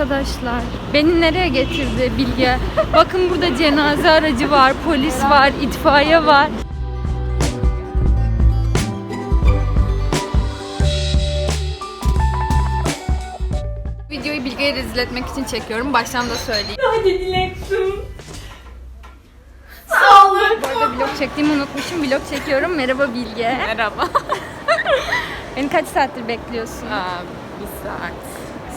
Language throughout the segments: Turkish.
Arkadaşlar beni nereye getirdi Bilge? Bakın burada cenaze aracı var, polis var, itfaiye var. Videoyu Bilge'ye rezil etmek için çekiyorum. Baştan da söyleyeyim. Hadi dilektim. Sağlık. Bu arada vlog çektiğimi unutmuşum. Vlog çekiyorum. Merhaba Bilge. Merhaba. Beni kaç saattir bekliyorsun? Aa, bir saat.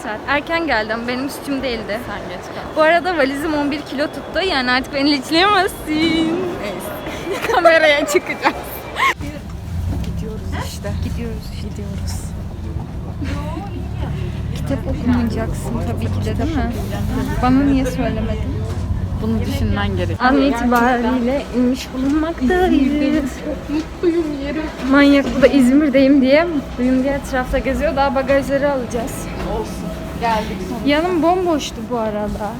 Saat. Erken geldim. Benim suçum değildi. Sen geç kal. Bu arada valizim 11 kilo tuttu. Yani artık beni linçleyemezsin. Neyse. Kameraya çıkacağız. Gidiyoruz işte. Gidiyoruz. Gidiyoruz. Kitap okumayacaksın tabii ki de değil mi? Bana niye söylemedin? Bunu düşünmen gerek. An itibariyle inmiş bulunmaktayız. Mutluyum yerim. Manyak bu da İzmir'deyim diye mutluyum diye etrafta geziyor. Daha bagajları alacağız. Geldik sonunda. Yanım bomboştu bu arada.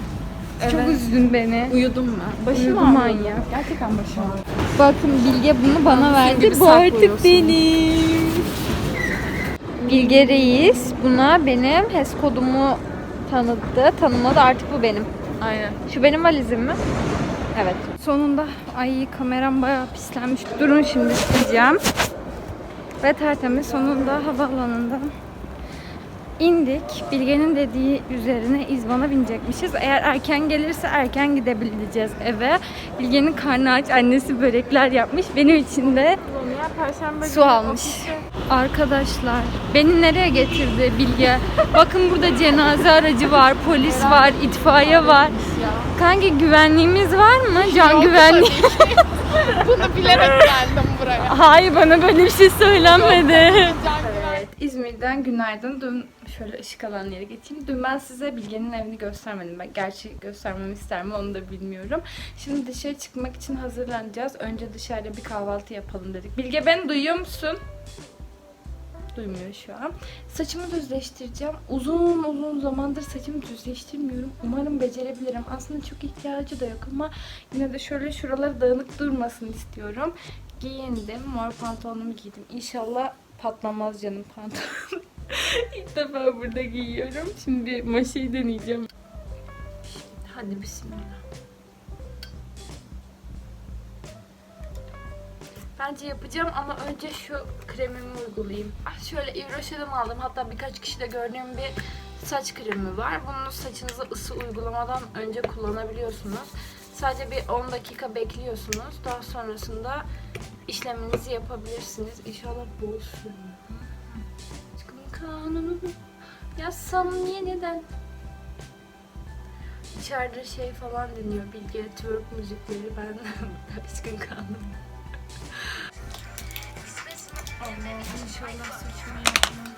Çok Evet. üzdün beni. Uyudum ben. Başım Uyudu ağrıyor. manyak. Gerçekten başım ağrıyor. Bakın Bilge bunu bana verdi. Bu artık benim. Bilge Reis buna benim HES kodumu tanıttı. Tanımladı artık bu benim. Aynen. Şu benim valizim mi? Evet. Sonunda ay kameram bayağı pislenmiş. Durun şimdi sileceğim. Ve tertemiz sonunda havaalanından indik. Bilge'nin dediği üzerine İzban'a binecekmişiz. Eğer erken gelirse erken gidebileceğiz eve. Bilge'nin karnı aç. Annesi börekler yapmış. Benim için de perşembe su almış. Arkadaşlar beni nereye getirdi Bilge? Bakın burada cenaze aracı var, polis var, itfaiye var. Kanki güvenliğimiz var mı? Can güvenliği. Bunu bilerek geldim buraya. Hayır bana böyle bir şey söylenmedi. İzmir'den günaydın. Dün şöyle ışık alan yere geçeyim. Dün ben size Bilge'nin evini göstermedim. Ben gerçi göstermemi ister mi onu da bilmiyorum. Şimdi dışarı çıkmak için hazırlanacağız. Önce dışarıda bir kahvaltı yapalım dedik. Bilge beni duyuyor musun? Duymuyor şu an. Saçımı düzleştireceğim. Uzun uzun zamandır saçımı düzleştirmiyorum. Umarım becerebilirim. Aslında çok ihtiyacı da yok ama yine de şöyle şuraları dağınık durmasın istiyorum. Giyindim. Mor pantolonumu giydim. İnşallah patlamaz canım pantolon. İlk defa burada giyiyorum. Şimdi maşayı deneyeceğim. Hadi bismillah. Bence yapacağım ama önce şu kremimi uygulayayım. Ah, Şöyle Rocher'den aldım. Hatta birkaç kişide gördüğüm bir saç kremi var. Bunu saçınıza ısı uygulamadan önce kullanabiliyorsunuz. Sadece bir 10 dakika bekliyorsunuz. Daha sonrasında işleminizi yapabilirsiniz. İnşallah bol sürmüyor. Kanunu yazsam yeniden. İçeride şey falan dinliyor. Bilge Türk müzikleri. Ben aşkın kanunu. Allah'ım inşallah saçımı yapmam.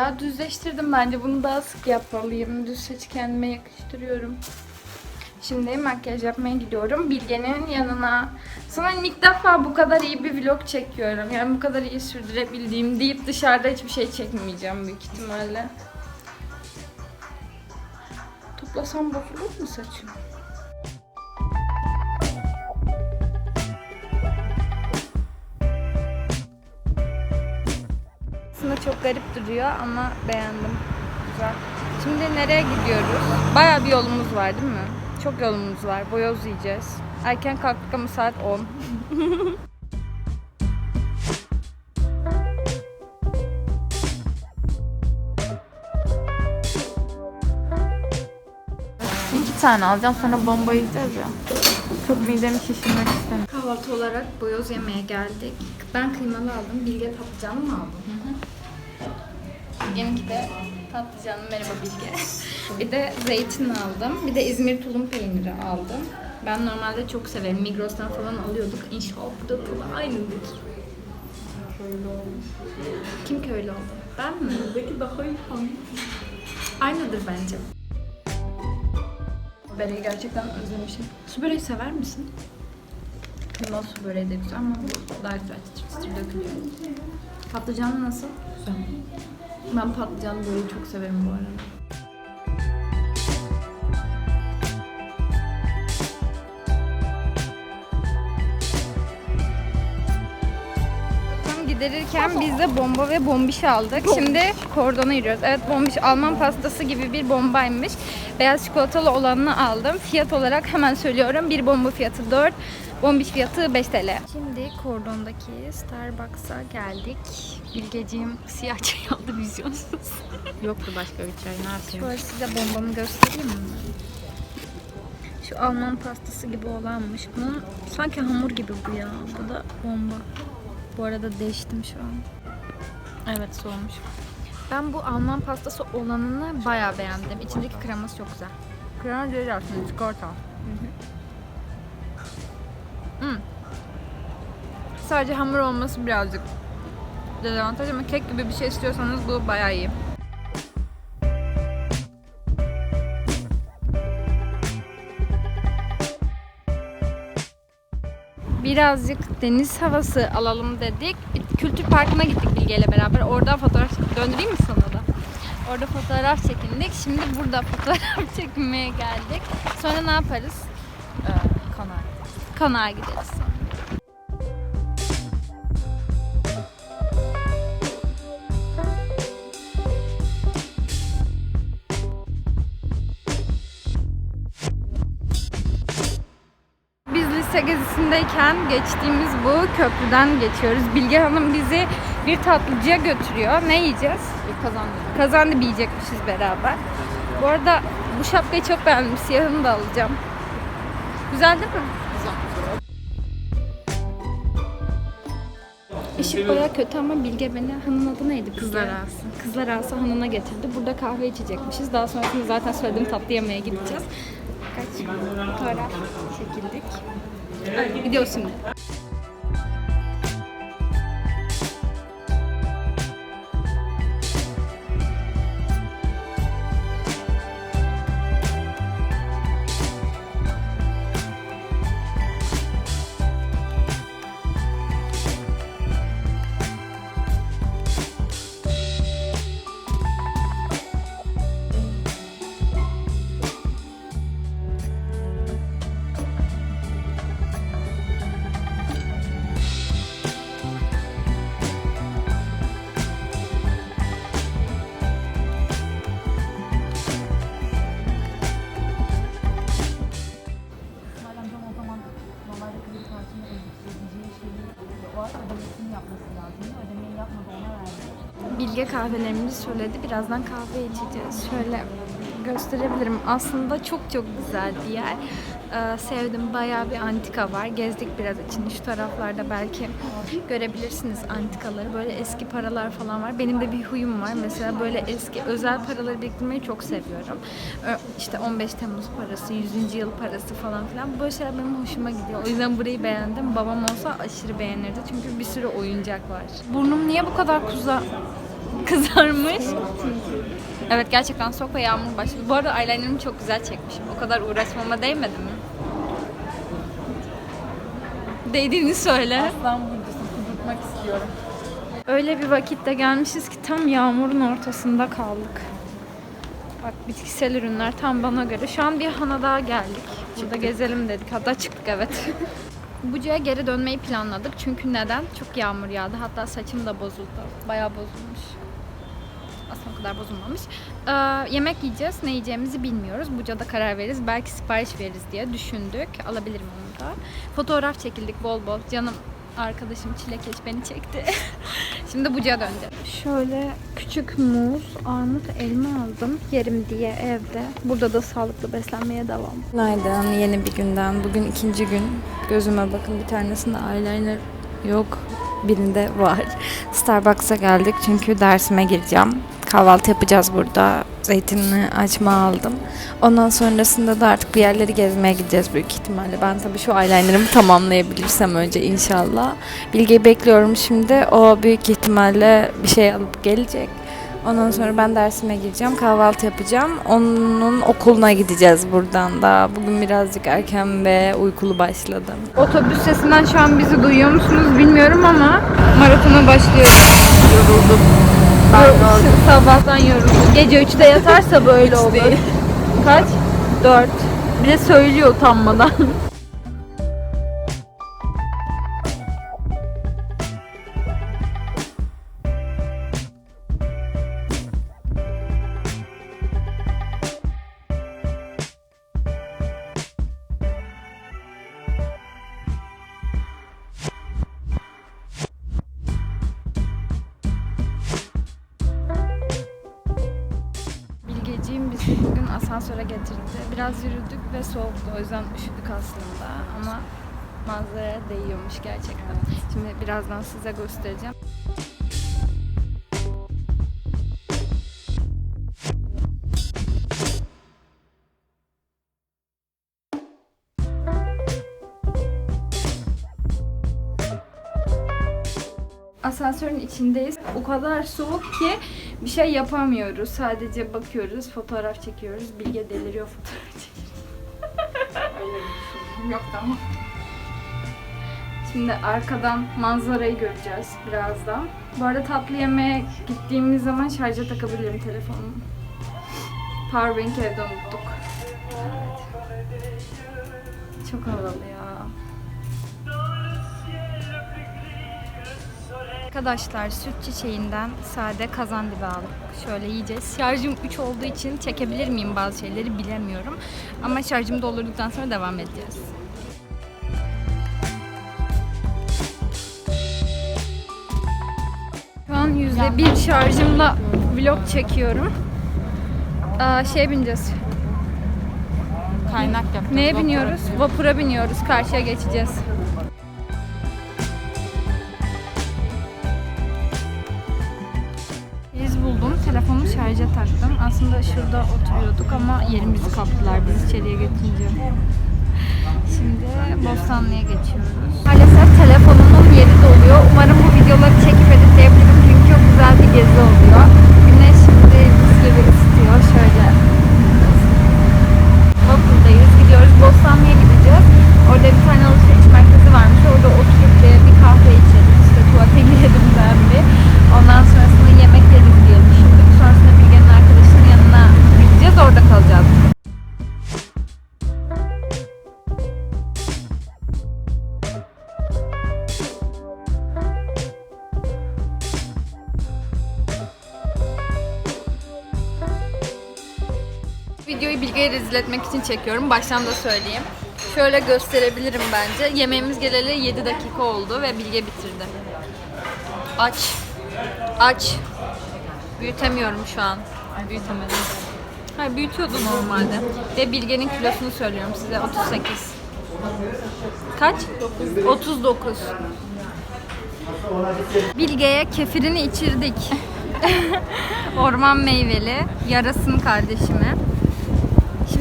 Bayağı düzleştirdim bence. Bunu daha sık yapmalıyım. Düz saçı kendime yakıştırıyorum. Şimdi makyaj yapmaya gidiyorum. Bilge'nin yanına. Sanırım ilk defa bu kadar iyi bir vlog çekiyorum. Yani bu kadar iyi sürdürebildiğim deyip dışarıda hiçbir şey çekmeyeceğim büyük ihtimalle. Toplasam bozulur mu saçım? Çok garip duruyor ama beğendim. Güzel. Şimdi nereye gidiyoruz? Bayağı bir yolumuz var değil mi? Çok yolumuz var. Boyoz yiyeceğiz. Erken kalktık ama saat 10. İki tane alacağım sonra bomba yiyeceğiz ya. Çok midemi şişirmek istemiyorum. Kahvaltı olarak boyoz yemeye geldik. Ben kıymalı aldım. Bilge patlıcanlı mı aldın? Bilge'ninki de patlıcanlı merhaba Bilge. bir de zeytin aldım. Bir de İzmir tulum peyniri aldım. Ben normalde çok severim. Migros'tan falan alıyorduk. İnşallah burada tadı aynıdır. Kim köylü oldu? Ben mi? Buradaki daha iyi Aynıdır bence. Böreği gerçekten özlemişim. Su böreği sever misin? Kıymalı su böreği de güzel ama bu daha güzel çıtır çıtır dökülüyor. Patlıcanlı nasıl? Güzel. Ben patlıcan böreği çok severim bu arada. Giderirken biz de bomba ve bombiş aldık. Şimdi kordona yürüyoruz. Evet bombiş Alman pastası gibi bir bombaymış. Beyaz çikolatalı olanını aldım. Fiyat olarak hemen söylüyorum. Bir bomba fiyatı 4, bombiş fiyatı 5 TL. Şimdi kordondaki Starbucks'a geldik. Bilgeciğim siyah çay aldı vizyonsuz. Yoktu başka bir çay. Ne yapayım? Şöyle size bombamı göstereyim mi? Şu Alman pastası gibi olanmış. Bunun sanki hamur gibi bu ya. Bu da bomba. Bu arada değiştim şu an. Evet soğumuş. Ben bu Alman pastası olanını bayağı beğendim. İçindeki kreması çok güzel. Krema değil aslında, çikolata. Hmm. Sadece hamur olması birazcık dezavantaj ama kek gibi bir şey istiyorsanız bu bayağı iyi. Birazcık deniz havası alalım dedik. Bir kültür parkına gittik Bilge ile beraber. Orada fotoğraf döndüreyim mi sana da? Orada fotoğraf çekindik. Şimdi burada fotoğraf çekmeye geldik. Sonra ne yaparız? Ee, kanar. Konağa gideriz sonra. Gezisindeyken geçtiğimiz bu köprüden geçiyoruz. Bilge Hanım bizi bir tatlıcıya götürüyor. Ne yiyeceğiz? Kazandı. Kazandı yiyecekmişiz beraber. Bu arada bu şapkayı çok beğendim. Siyahını da alacağım. Güzel değil mi? Işık baya kötü ama Bilge beni hanın adı neydi? Bilge? Kızlar Ağası. Kızlar Ağası hanına getirdi. Burada kahve içecekmişiz. Daha sonrasında zaten söylediğim tatlı yemeğe gideceğiz. Kaç fotoğraf çekildik. Gidiyoruz. Bilge kahvelerimizi söyledi. Birazdan kahve içeceğiz. Şöyle gösterebilirim. Aslında çok çok güzel bir yer. Ee, sevdim. Bayağı bir antika var. Gezdik biraz içini. Şu taraflarda belki görebilirsiniz antikaları. Böyle eski paralar falan var. Benim de bir huyum var. Mesela böyle eski özel paraları biriktirmeyi çok seviyorum. Ö- İşte 15 Temmuz parası, 100. yıl parası falan filan. Böyle şeyler benim hoşuma gidiyor. O yüzden burayı beğendim. Babam olsa aşırı beğenirdi. Çünkü bir sürü oyuncak var. Burnum niye bu kadar kuza kızarmış? Evet gerçekten soğuk ve yağmur başladı. Bu arada eyelinerimi çok güzel çekmişim. O kadar uğraşmama değmedi mi? Değdiğini söyle. Aslan burcusun. Kudurtmak istiyorum. Öyle bir vakitte gelmişiz ki tam yağmurun ortasında kaldık. Bak bitkisel ürünler tam bana göre. Şu an bir hana daha geldik. Burada gezelim dedik. Hatta çıktık evet. Buca'ya geri dönmeyi planladık. Çünkü neden? Çok yağmur yağdı. Hatta saçım da bozuldu. Bayağı bozulmuş. Kadar bozulmamış. Ee, yemek yiyeceğiz. Ne yiyeceğimizi bilmiyoruz. Buca'da karar veririz. Belki sipariş veririz diye düşündük. Alabilirim onu da. Fotoğraf çekildik bol bol. Canım arkadaşım Çilekeş beni çekti. Şimdi Buca'ya döneceğiz. Şöyle küçük muz, armut, elma aldım. Yerim diye evde. Burada da sağlıklı beslenmeye devam. Günaydın, yeni bir günden. Bugün ikinci gün. Gözüme bakın bir tanesinde eyeliner yok, birinde var. Starbucks'a geldik çünkü dersime gireceğim. Kahvaltı yapacağız burada. Zeytinli açma aldım. Ondan sonrasında da artık bir yerleri gezmeye gideceğiz büyük ihtimalle. Ben tabii şu eyelinerımı tamamlayabilirsem önce inşallah. Bilgeyi bekliyorum şimdi. O büyük ihtimalle bir şey alıp gelecek. Ondan sonra ben dersime gireceğim, kahvaltı yapacağım. Onun okuluna gideceğiz buradan da. Bugün birazcık erken ve uykulu başladım. Otobüs sesinden şu an bizi duyuyor musunuz bilmiyorum ama maratona başlıyoruz. Yoruldum. Sabahtan yoruldu. Gece 3'te yatarsa böyle olur. Kaç? 4. Bir de söylüyor utanmadan. Asansöre getirdi. Biraz yürüdük ve soğuktu. O yüzden üşüdük aslında ama manzaraya değiyormuş gerçekten. Şimdi birazdan size göstereceğim. Asansörün içindeyiz. O kadar soğuk ki bir şey yapamıyoruz. Sadece bakıyoruz, fotoğraf çekiyoruz. Bilge deliriyor fotoğraf çekiyoruz. Yok tamam. Şimdi arkadan manzarayı göreceğiz birazdan. Bu arada tatlı yemeğe gittiğimiz zaman şarja takabilirim telefonumu. Powerbank'i evde unuttuk. Çok havalı ya. Arkadaşlar süt çiçeğinden sade kazandibi aldık. Şöyle yiyeceğiz. Şarjım 3 olduğu için çekebilir miyim bazı şeyleri bilemiyorum. Ama şarjım doldurduktan sonra devam edeceğiz. Şu an yüzde bir şarjımla vlog çekiyorum. Aa, şey bineceğiz. Kaynak yapacağız. Neye biniyoruz? Vapura biniyoruz. Karşıya geçeceğiz. Aslında şurada oturuyorduk ama yerimizi kaptılar biz içeriye geçince. Şimdi Bostanlı'ya geçiyoruz. Maalesef telefonumun yeri doluyor. Umarım bu videoları çekip editleyebilirim çünkü çok güzel bir gezi oluyor. Güneş şimdi gibi ısıtıyor. Şöyle Rezil etmek için çekiyorum. Baştan da söyleyeyim. Şöyle gösterebilirim bence. Yemeğimiz geleli 7 dakika oldu ve Bilge bitirdi. Aç. Aç. Büyütemiyorum şu an. Büyütemedim. Hayır büyütüyordu normalde. Ve Bilge'nin kilosunu söylüyorum size. 38. Kaç? 39. Bilge'ye kefirini içirdik. Orman meyveli. Yarasın kardeşime.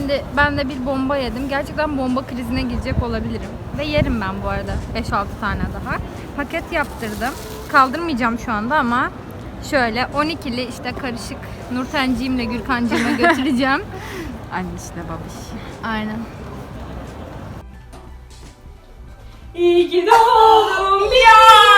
Şimdi ben de bir bomba yedim. Gerçekten bomba krizine girecek olabilirim. Ve yerim ben bu arada 5-6 tane daha. Paket yaptırdım. Kaldırmayacağım şu anda ama şöyle 12'li işte karışık Nurtenciğimle Gürkancığıma götüreceğim. Annesiyle babiş. Aynen. İyi ki doğdum ya.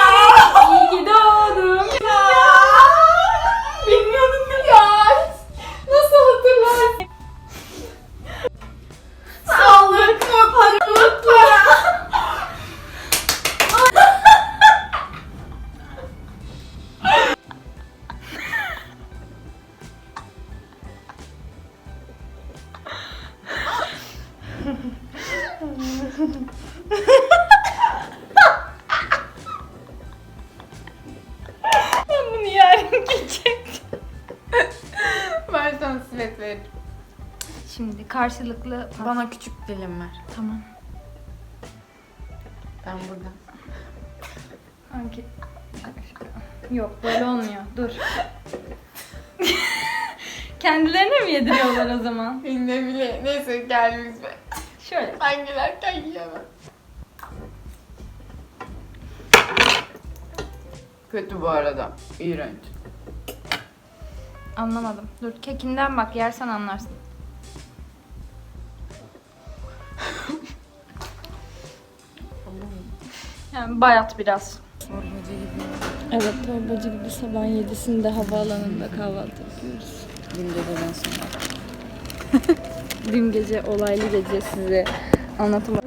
a plug. Karşılıklı Bana küçük dilim ver. tamam. Ben burada. Hangi? Yok böyle olmuyor. Dur. Kendilerine mi yediriyorlar o zaman? Ne bile. Neyse gel biz be. Şöyle. Ben gülerken yiyemem. Kötü bu arada. İğrenç. Anlamadım. Dur kekinden bak yersen anlarsın. Yani bayat biraz. Gibi. Evet torbacı gibi sabah 7'sinde havaalanında kahvaltı yapıyoruz. Dün geceden sonra. Dün gece olaylı gece size anlatamam.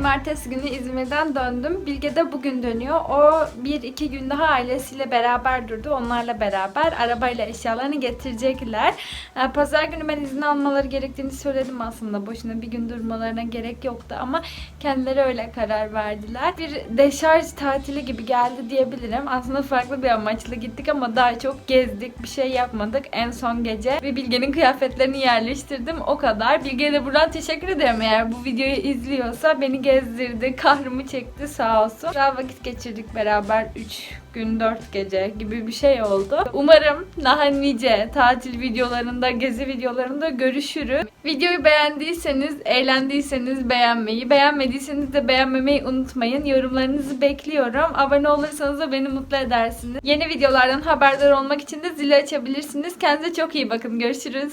Cumartesi günü İzmir'den döndüm. Bilge de bugün dönüyor. O bir iki gün daha ailesiyle beraber durdu. Onlarla beraber arabayla eşyalarını getirecekler. Ee, Pazar günü ben izin almaları gerektiğini söyledim aslında. Boşuna bir gün durmalarına gerek yoktu ama kendileri öyle karar verdiler. Bir deşarj tatili gibi geldi diyebilirim. Aslında farklı bir amaçla gittik ama daha çok gezdik. Bir şey yapmadık. En son gece ve Bilge'nin kıyafetlerini yerleştirdim. O kadar. Bilge'ye de buradan teşekkür ederim. Eğer bu videoyu izliyorsa beni gezdirdi. Kahrımı çekti sağ olsun. Güzel vakit geçirdik beraber. 3 gün 4 gece gibi bir şey oldu. Umarım daha nice tatil videolarında, gezi videolarında görüşürüz. Videoyu beğendiyseniz, eğlendiyseniz beğenmeyi, beğenmediyseniz de beğenmemeyi unutmayın. Yorumlarınızı bekliyorum. Abone olursanız da beni mutlu edersiniz. Yeni videolardan haberdar olmak için de zili açabilirsiniz. Kendinize çok iyi bakın. Görüşürüz.